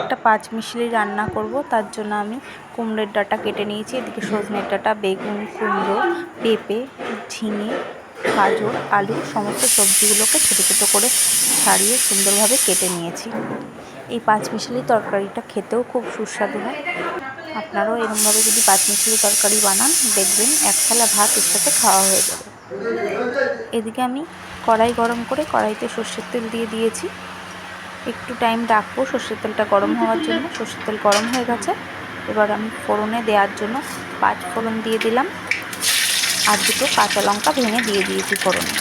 একটা পাঁচ মিশলি রান্না করব তার জন্য আমি কুমড়োর ডাঁটা কেটে নিয়েছি এদিকে সজনের ডাঁটা বেগুন কুমড়ো পেঁপে ঝিঙে গাজর আলু সমস্ত সবজিগুলোকে ছোটো ছোটো করে ছাড়িয়ে সুন্দরভাবে কেটে নিয়েছি। এই পাঁচ মিশালি তরকারিটা খেতেও খুব সুস্বাদু হয়। আপনারাও এরমভাবে যদি পাঁচ মিশালি তরকারি বানান দেখবেন এক থালা ভাত এর সাথে খাওয়া হয়ে যাবে। এদিকে আমি কড়াই গরম করে কড়াইতে সর্ষের তেল দিয়ে দিয়েছি। একটু টাইম রাখব। সর্ষের তেলটা গরম হওয়ার জন্য। সর্ষের তেল গরম হয়ে গেছে। এবার আমি ফোড়নে দেওয়ার জন্য পাঁচ ফোড়ন দিয়ে দিলাম। আর দুটো কাঁচা লঙ্কা ভেঙে দিয়ে দিয়েছি ফোড়নে।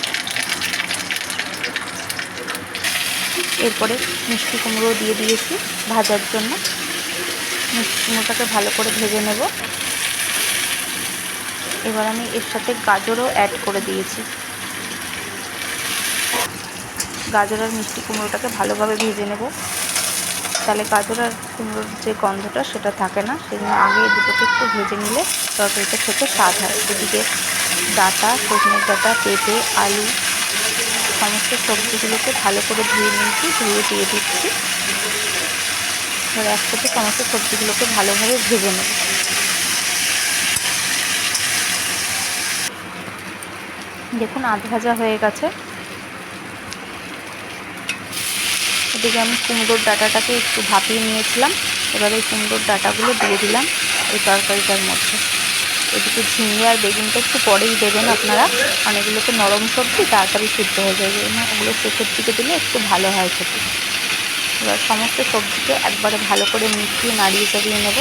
এরপরে মিষ্টি কুমড়ো দিয়ে দিয়েছি ভাজার জন্য। মিষ্টি কুমড়োটাকে ভালো করে ভেজে নেব। এবার আমি এর সাথে গাজরও অ্যাড করে দিয়েছি। গাজর আর মিষ্টি কুমড়োটাকে ভালোভাবে ভেজে নেব। তাহলে গাজর আর কুমড়োর যে গন্ধটা সেটা থাকে না সেই জন্য আগে দুটোকে একটু ভেজে নিলে তরকারিটা খেতে স্বাদ হয়। এদিকে ডাঁটা, সজনের ডাঁটা, পেঁপে, আলু, সমস্ত সবজিগুলোকে ভালো করে ধুয়ে নিয়েছি, ধুয়ে দিয়ে দিচ্ছি। এবার একসাথে সমস্ত সবজিগুলোকে ভালোভাবে ভেজে নেব। দেখুন আধ ভাজা হয়ে গেছে। এদিকে আমি কুমড়োর ডাটাটাকে একটু ভাপিয়ে নিয়েছিলাম। এবার এই কুমড়োর ডাটাগুলো দিয়ে দিলাম এই তরকারিটার মধ্যে। এদিকে ঝিঙে আর বেগুনটা একটু পরেই দেবেন আপনারা। অনেকগুলোকে নরম সবজি তাড়াতাড়ি সিদ্ধ হয়ে জন্য ওগুলো শেষের দিকে দিলে একটু ভালো হয় খেতে। এবার সমস্ত সবজিকে একবারে ভালো করে মিশিয়ে নাড়িয়ে চাড়িয়ে নেব।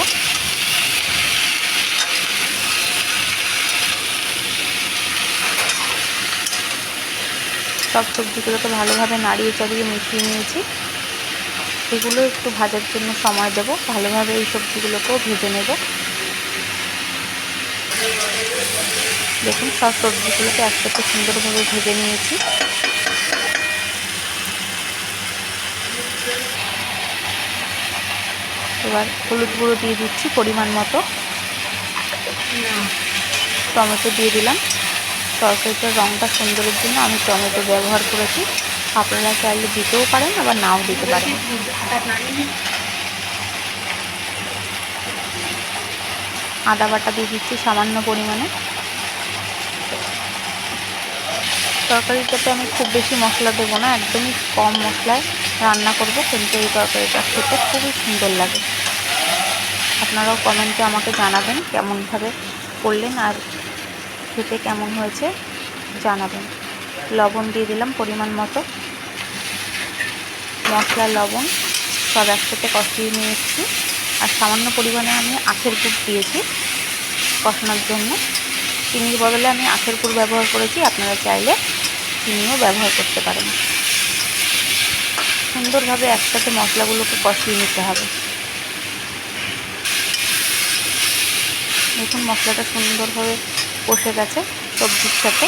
সব সবজিগুলোকে ভালোভাবে নাড়িয়ে চাড়িয়ে মিশিয়ে নিয়েছি। এগুলো একটু ভাজার জন্য সময় দেব। ভালোভাবে এই সবজিগুলোকেও ভেজে নেব। দেখুন, সব সবজিগুলোকে একসাথে সুন্দরভাবে ভেজে নিয়েছি। এবার হলুদ গুঁড়ো দিয়ে দিচ্ছি পরিমাণ মতো। টমেটো দিয়ে দিলাম। তরকারিটার রঙটা সুন্দরের জন্য আমি টমেটো ব্যবহার করেছি। আপনারা চাইলে দিতেও পারেন, আবার নাও দিতে পারেন। আদা বাটা দিয়ে দিচ্ছি সামান্য পরিমাণে। তরকারিটাতে আমি খুব বেশি মশলা দেবো না, একদমই কম মশলায় রান্না করব, কিন্তু এই তরকারিটা খেতে খুবই সুন্দর লাগে। আপনারাও কমেন্টে আমাকে জানাবেন কেমনভাবে করলেন আর খেতে কেমন হয়েছে, জানাবেন। লবণ দিয়ে দিলাম পরিমাণ মতো। মশলা, লবণ সব একসাথে কষিয়ে নিয়েছি। আর সামান্য পরিমাণে আমি আখের গুড় দিয়েছি কষানোর জন্য। চিনির বদলে আমি আখের গুড় ব্যবহার করেছি, আপনারা চাইলে চিনিও ব্যবহার করতে পারেন। সুন্দরভাবে একসাথে মশলাগুলোকে কষিয়ে নিতে হবে। দেখুন মশলাটা সুন্দরভাবে কষে গেছে সবজির সাথে।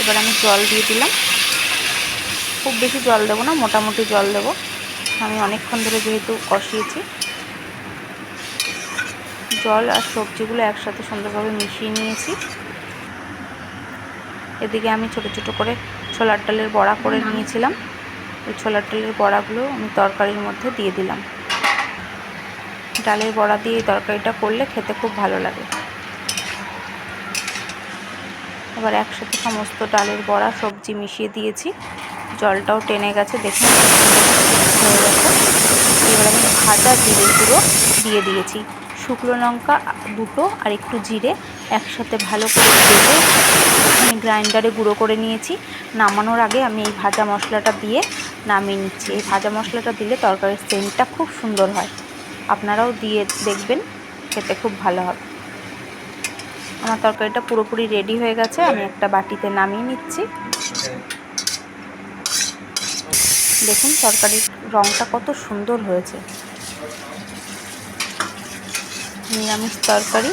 এবার আমি জল দিয়ে দিলাম। খুব বেশি জল দেবো না, মোটামুটি জল দেবো। আমি অনেকক্ষণ ধরে যেহেতু কষিয়েছি। জল আর সবজিগুলো একসাথে সুন্দরভাবে মিশিয়ে নিয়েছি। এদিকে আমি ছোট ছোট করে ছোলার ডালের বড়া করে নিয়েছিলাম। ওই ছোলার ডালের বড়াগুলো আমি তরকারির মধ্যে দিয়ে দিলাম। ডালের বড়া দিয়ে তরকারিটা করলে খেতে খুব ভালো লাগে। এবার একসাথে সমস্ত ডালের বড়া, সবজি মিশিয়ে দিয়েছি। জলটাও টেনে গেছে, দেখুন। এবার আমি ভাজা জিরে গুঁড়ো দিয়ে দিয়েছি। শুকনো লঙ্কা দুটো আর একটু জিরে একসাথে ভালো করে ভেজে আমি গ্রাইন্ডারে গুঁড়ো করে নিয়েছি। নামানোর আগে আমি এই ভাজা মশলাটা দিয়ে নামিয়ে নিচ্ছি। এই ভাজা মশলাটা দিলে তরকারির সেন্টটা খুব সুন্দর হয়। আপনারাও দিয়ে দেখবেন, খেতে খুব ভালো হবে। আমার তরকারিটা পুরোপুরি রেডি হয়ে গেছে, আমি একটা বাটিতে নামিয়ে নিচ্ছি। দেখুন তরকারির রঙটা কত সুন্দর হয়েছে। নিরামিষ তরকারি।